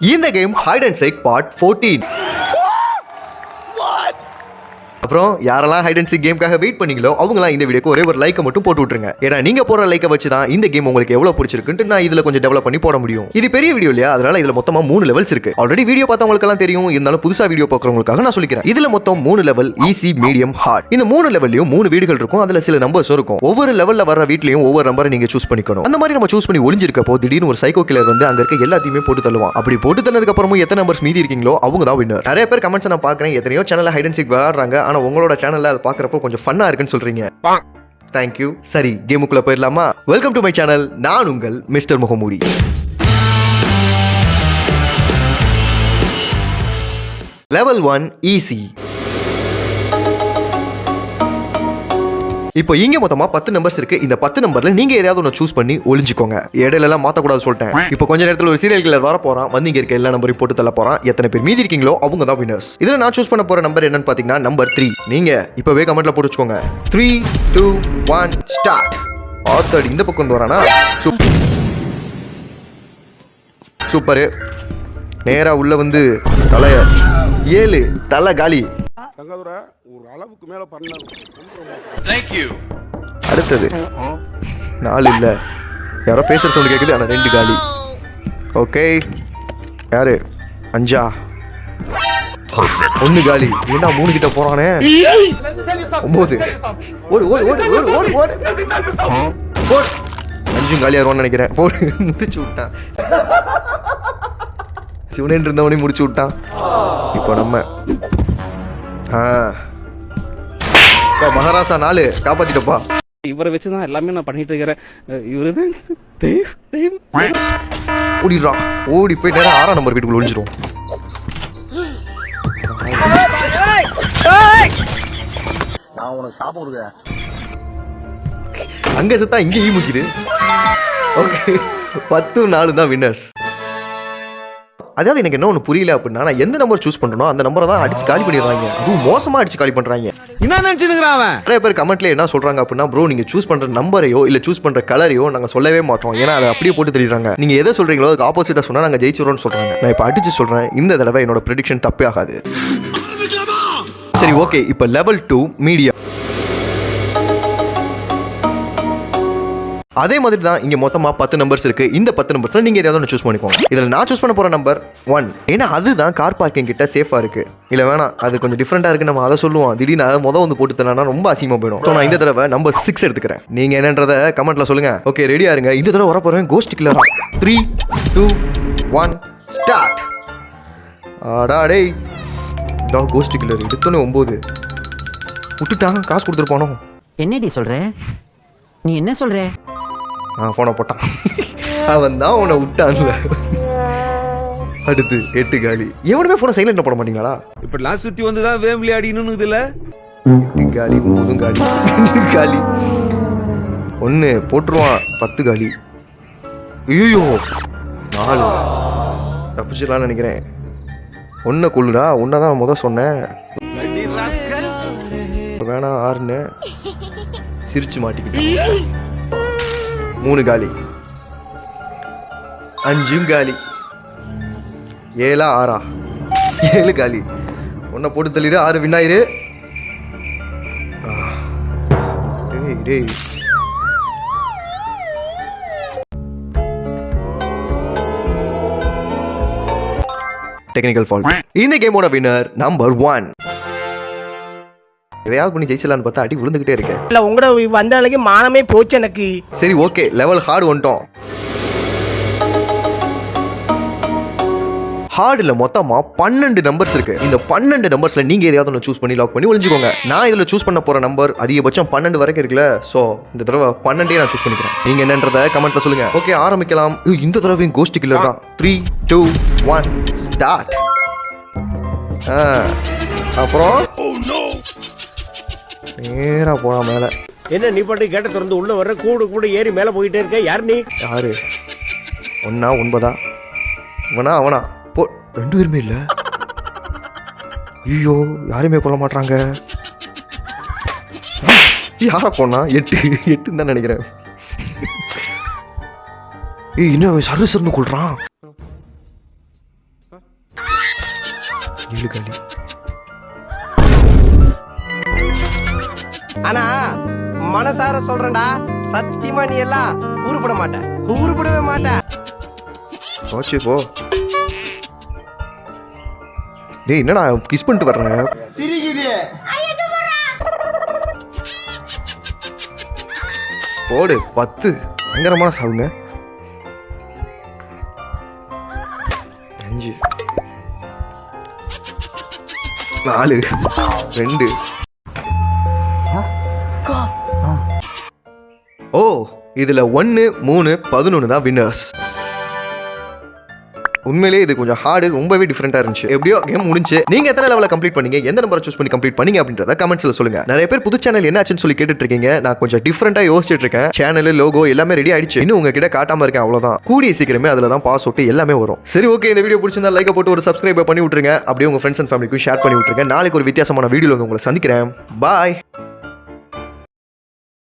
இந்த game hide and seek part fourteen அப்புறம் யாரெல்லாம் ஹைட் அண்ட் சீக் கேமுக்காக வெயிட் பண்ணீங்களோ அவங்களாம் இந்த வீடியோக்கு ஒரே ஒரு லைக்கை மட்டும் போட்டு விட்டுருங்க. ஏன்னா நீங்க போற லைக்கை வச்சு தான் இந்த கேம் உங்களுக்கு எவ்வளவு பிடிச்சிருக்குன்ட்டு நான் இதுல கொஞ்சம் டெவலப் பண்ணி போட முடியும். இது பெரிய வீடியோ இல்லையா? அதனால இதுல மொத்தமா மூணு லெவல்ஸ் இருக்கு. ஆல்ரெடி வீடியோ பார்த்தவங்களுக்கெல்லாம் தெரியும். இருந்தாலும் புதுசா வீடியோ பார்க்குறவங்களுக்காக நான் சொல்லிக்கிறேன். இதுல மொத்தம் மூணு லெவல் ஈஸி மீடியம் ஹார்ட் இந்த மூணு லெவல்லையும் மூணு வீடுகள் இருக்கும். அதுல சில நம்பர்ஸ் இருக்கும். ஒவ்வொரு லெவல்ல வர வீட்லயும் ஒவ்வொரு நம்பரை நீங்க சூஸ் பண்ணிக்கணும். அந்த மாதிரி நம்ம சூஸ் பண்ணி ஒளிஞ்சிருக்கப்போ திடீர்னு ஒரு சைக்கோ கிளர் வந்து அங்க இருக்க எல்லாத்தையுமே போட்டு தள்ளுவான். அப்படி போட்டு தள்ளதுக்கு அப்புறமும் எத்தனை நம்பர்ஸ் மீதி இருக்கீங்களோ அவங்க தான் வின்னர் நிறைய பேர் கமெண்ட்ஸ் நான் பாக்குறேன் எத்தனையோ சேனல் ஹைட் அண்ட் சீக் விளையாடுறாங்க. ஆனா உங்களோட சேனல்ல அதை பாக்குறப்போ கொஞ்சம் ஃபன்னா இருக்குன்னு சொல்றீங்க. தேங்க்யூ சரி கேமுக்குள்ள போயிடலாமா? வெல்கம் டு மை சேனல் நான் உங்கள் மிஸ்டர் முகமூடி. லெவல் ஒன் ஈஸி இப்போ இங்க மொத்தமா பத்து நம்பர்ஸ் இருக்கு. இந்த பத்து நம்பர்ல நீங்க ஏதாவது ஒன்று சூஸ் பண்ணி ஒளிஞ்சிக்கோங்க. இடையில எல்லாம் மாத்தக்கூடாது சொல்லிட்டேன். இப்போ கொஞ்ச நேரத்தில் ஒரு சீரியல் கிளர் வர போறான் வந்து இங்க இருக்க எல்லா நம்பரையும் போட்டு தள்ள போறான். எத்தனை பேர் மீதி இருக்கீங்களோ அவங்க தான் வினர்ஸ் இதுல நான் சூஸ் பண்ண போற நம்பர் என்னன்னு பாத்தீங்கன்னா நம்பர் த்ரீ நீங்க இப்பவே கமெண்ட்ல போட்டு வச்சுக்கோங்க. த்ரீ டூ ஒன் ஸ்டார்ட் ஆத்தர் இந்த பக்கம் வந்து வரானா? சூப்பரு. நேரா உள்ள வந்து தலைய ஏழு தலை காலி. தங்கதுரை ஒரு அளவுக்கு மேல அடுத்தது. நாலு இல்ல. யாரோ பேசுற சவுண்ட் கேக்குது? ஆனா ரெண்டு காலி. ஓகே. யாரு? அஞ்சா? ஒண்ணு காலி. ஏண்டா மூணு கிட்ட போறானே? ஒன்பது ஓடு ஓடு ஓடு ஓடு ஓடு ஓடு. ஓடு அஞ்சும் காலியா வருவான்னு நினைக்கிறேன். போடு. முடிச்சு விட்டான். சிவனேன் இருந்தவனையும் முடிச்சு விட்டான். இப்போ நம்ம மகாராசா நாலு காப்பாத்திட்டப்பா இவரை வச்சு தான் எல்லாமே நான் பண்ணிட்டு இருக்கிறேன். இவரு தான் தெய்வம், தெய்வம். ஓடிடுறான் ஓடி போய் நேரம் ஆறாம் நம்பர் வீட்டுக்குள்ள ஒளிஞ்சிரும். நான் உனக்கு சாப்பிட கொடுக்குறேன். அங்க செத்தா இங்க ஈ முக்கிது. ஓகே பத்து நாலு தான் வின்னர்ஸ் அதாவது எனக்கு என்ன ஒன்று புரியல அப்படின்னா நான் எந்த நம்பர் சூஸ் பண்றனோ அந்த நம்பரை தான் அடிச்சு காலி பண்ணிடுறாங்க. அதுவும் மோசமா அடிச்சு காலி பண்றாங்க. என்ன நினைச்சுனுக்குறான் அவன்? நிறைய பேர் கமெண்ட்ல என்ன சொல்றாங்க அப்படின்னா ப்ரோ நீங்க சூஸ் பண்ற நம்பரையோ இல்ல சூஸ் பண்ற கலரையோ நாங்க சொல்லவே மாட்டோம். ஏன்னா அதை அப்படியே போட்டு தெரியுறாங்க. நீங்க எதை சொல்றீங்களோ அதுக்கு ஆப்போசிட்டா சொன்னா நாங்க ஜெயிச்சிரோம்னு சொல்றாங்க. நான் இப்போ அடிச்சு சொல்றேன். இந்த தடவை என்னோட ப்ரெடிக்ஷன் தப்பே ஆகாது. சரி ஓகே இப்போ லெவல் டூ மீடியா அதே மாதிரி தான் இங்கே மொத்தமாக பத்து நம்பர்ஸ் இருக்குது இந்த பத்து நம்பர்ஸில் நீங்கள் ஏதாவது ஒன்று சூஸ் பண்ணிக்கோங்க. இதில் நான் சூஸ் பண்ண போகிற நம்பர் ஒன் ஏன்னா அதுதான் கார் பார்க்கிங் கிட்ட சேஃபாக இருக்குது இல்லை வேணாம் அது கொஞ்சம் டிஃப்ரெண்ட்டாக இருக்குது நம்ம அதை சொல்லுவோம். திடீர்னு அதை முத வந்து போட்டு தரேன்னா ரொம்ப அசிங்கமாக போயிடும். ஸோ நான் இந்த தடவை நம்பர் சிக்ஸ் எடுத்துக்கிறேன். நீங்கள் என்னன்றதை கமெண்ட்டில் சொல்லுங்கள் ஓகே ரெடியாக இருங்க. இந்த தடவை வர போகிறேன் கோஸ்ட் கில்லரா த்ரீ டூ ஒன் ஸ்டார்ட் ஆடா டேய். இதான் கோஸ்ட் கில்லர் எடுத்தோன்னே ஒம்பது. விட்டுட்டான். காசு கொடுத்துட்டு என்னடி சொல்கிறேன் நீ என்ன சொல்கிறேன் ஃபோனை போட்டான். அவன் தான் உன்னை விட்டான்ல. அடுத்து எட்டு காலி எவனுமே ஃபோனை சைலண்ட்ல போட மாட்டீங்களா இப்படிலாம் சுத்தி வந்துதான் வேம்பிலி அடிக்கணும்னு இதுல எட்டு காலி ஒன்பதும் காலி ரெண்டு காலி ஒன்று போட்டுருவான் பத்து காலி ஐயோ நாலு. தப்பிச்சிடலாம்னு நினைக்கிறேன். ஒன்றை கொள்ளுடா ஒன்றை தான் முத சொன்னேன். வேணாம் ஆறுன்னு. சிரிச்சு மாட்டிக்கிட்டான். மூணு காலி. அஞ்சும் காலி. ஏழா ஆறா. ஏழு காலி. ஒன்றை போட்டு தள்ளிடு ஆறு டேய் டேய். டெக்னிக்கல் ஃபால்ட் இந்த கேமோட வின்னர் நம்பர் ஒன் எதையாவது பண்ணி ஜெயிச்சலான்னு பார்த்தா அடி விழுந்துகிட்டே இருக்கேன் இல்ல உங்களோட வந்த அன்னைக்கு மானமே போச்சு எனக்கு. சரி ஓகே லெவல் ஹார்டு வந்துட்டோம். ஹார்டில் மொத்தமாக பன்னெண்டு நம்பர்ஸ் இருக்கு. இந்த பன்னெண்டு நம்பர்ஸ்ல நீங்க எதையாவது ஒன்று சூஸ் பண்ணி லாக் பண்ணி ஒளிஞ்சுக்கோங்க. நான் இதில் சூஸ் பண்ண போற நம்பர் அதிகபட்சம் பன்னெண்டு வரைக்கும் இருக்குல்ல. ஸோ இந்த தடவை பன்னெண்டே நான் சூஸ் பண்ணிக்கிறேன். நீங்க என்னன்றத கமெண்ட்ல சொல்லுங்க. ஓகே ஆரம்பிக்கலாம். இந்த தடவையும் கோஸ்ட் கில்லர் தான். த்ரீ டூ ஒன் ஸ்டார்ட் அப்புறம்? நேரா போலாம் மேலே. என்ன நீ பாட்டு கேட்ட திறந்து உள்ள வர்ற கூடு கூட ஏறி மேல போயிட்டே இருக்க? யார் நீ? யாரு? ஒன்னா ஒன்பதா? இவனா அவனா? போ ரெண்டு பேருமே இல்ல? ஐயோ யாரையுமே கொல்ல மாட்டாங்க யாரை போனா எட்டு எட்டுன்னு தான் நினைக்கிறேன். ஏய் என்ன சர்வீஸ் இருந்து கொள்றான் ஏழு காலி ஆனா மனசார சொல்றேன்டா சத்தியமா நீ எல்லாம் உருப்பட மாட்ட. உருப்படவே மாட்ட. போச்சு போ. டேய் என்னடா கிஸ் பண்ணிட்டு வர்றேன் போடு பத்து. பயங்கரமான சாவுங்க. அஞ்சு. நாலு. ரெண்டு. ஓ இதில் ஒன்று மூணு பதினொன்று தான் வின்னர்ஸ் உண்மையிலேயே இது கொஞ்சம் ஹார்டு ரொம்பவே டிஃப்ரெண்டாக இருந்துச்சு. எப்படியோ கேம் முடிஞ்சு நீங்கள் எத்தனை லெவலில் கம்ப்ளீட் பண்ணீங்க எந்த நம்பரை சூஸ் பண்ணி கம்ப்ளீட் பண்ணீங்க அப்படின்றத கமெண்ட்ஸில் சொல்லுங்க. நிறைய பேர் புது சேனல் என்னாச்சுன்னு சொல்லி கேட்டுட்டு இருக்கீங்க நான் கொஞ்சம் டிஃப்ரெண்ட்டாக யோசிச்சுட்டு இருக்கேன். சேனல் லோகோ எல்லாமே ரெடி ஆயிடுச்சு. இன்னும் உங்ககிட்ட காட்டாமல் இருக்கேன் அவ்வளோதான் கூடிய சீக்கிரமே அதில் தான் பாஸ் விட்டு எல்லாமே வரும். சரி ஓகே இந்த வீடியோ பிடிச்சிருந்தா லைக் போட்டு ஒரு சப்ஸ்கிரைப் பண்ணி விட்டுருங்க. அப்படியே உங்கள் ஃப்ரெண்ட்ஸ் அண்ட் ஃபேமிலிக்கும் ஷேர் பண்ணி விட்டுருங்க. நாளைக்கு ஒரு வித்தியாசமான வீடியோவில் வந்து உங்களை சந்திக்கிறேன். பாய்